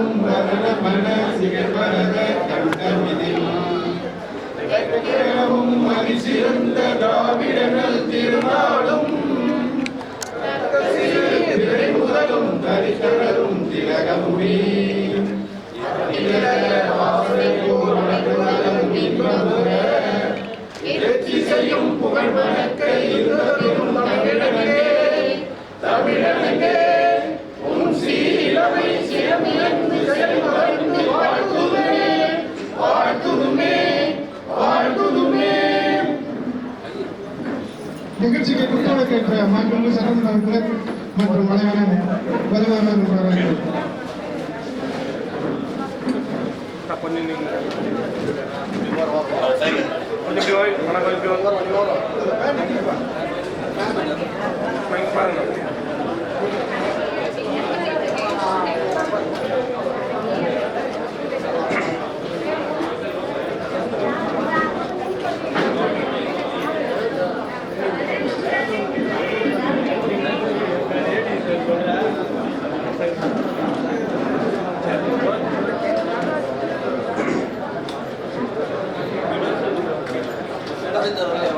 ಕುಂಭರನ ಮನಸ್ಸಿಗೆ ಬರದ ಕಂಡವಿದಿಲ್ಲ கேளவும் மகிழ்ச்சிருந்த திராவிடர்கள் திருநாளும் முதலும் தரிசனரும் நிகழ்ச்சிக்கு புத்தகத்தை மாண்புமிகு சரவணன் அவர்கள் மற்றும் அனைவரும் வருவார்கள் வருவார்கள் Damit aber